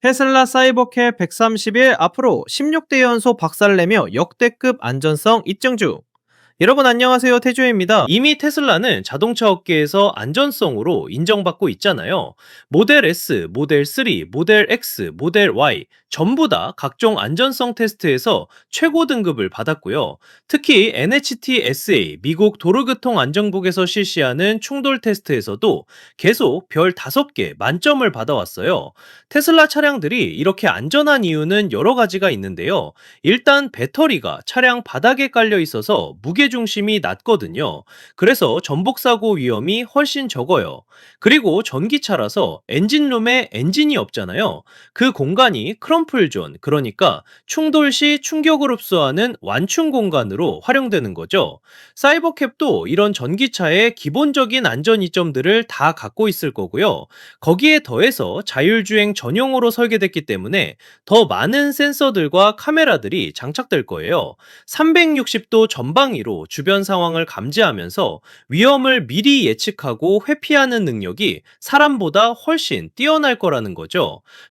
테슬라 사이버캡 130일 앞으로 16대 연소 박살을 내며 역대급 안전성 입증 중. 여러분 안녕하세요 태조입니다. 이미 테슬라는 자동차 업계에서 안전성으로 인정받고 있잖아요. 모델 S, 모델 3, 모델 X, 모델 Y 전부 다 각종 안전성 테스트에서 최고 등급을 받았고요. 특히 NHTSA 미국 도로교통안전국에서 실시하는 충돌 테스트에서도 계속 별 5개 만점을 받아왔어요. 테슬라 차량들이 이렇게 안전한 이유는 여러 가지가 있는데요. 일단 배터리가 차량 바닥에 깔려 있어서 무게 중심이 낮거든요. 그래서 전복 사고 위험이 훨씬 적어요. 그리고 전기차라서 엔진룸에 엔진이 없잖아요. 그 공간이 크 럼플 존, 그러니까 충돌 시 충격을 흡수하는 완충 공간으로 활용되는 거죠. 사이버캡도 이런 전기차의 기본적인 안전 이점들을 다 갖고 있을 거고요. 거기에 더해서 자율주행 전용으로 설계됐기 때문에 더 많은 센서들과 카메라들이 장착될 거예요. 360도 전방위로 주변 상황을 감지하면서 위험을 미리 예측하고 회피하는 능력이 사람보다 훨씬 뛰어날 거라는 거죠.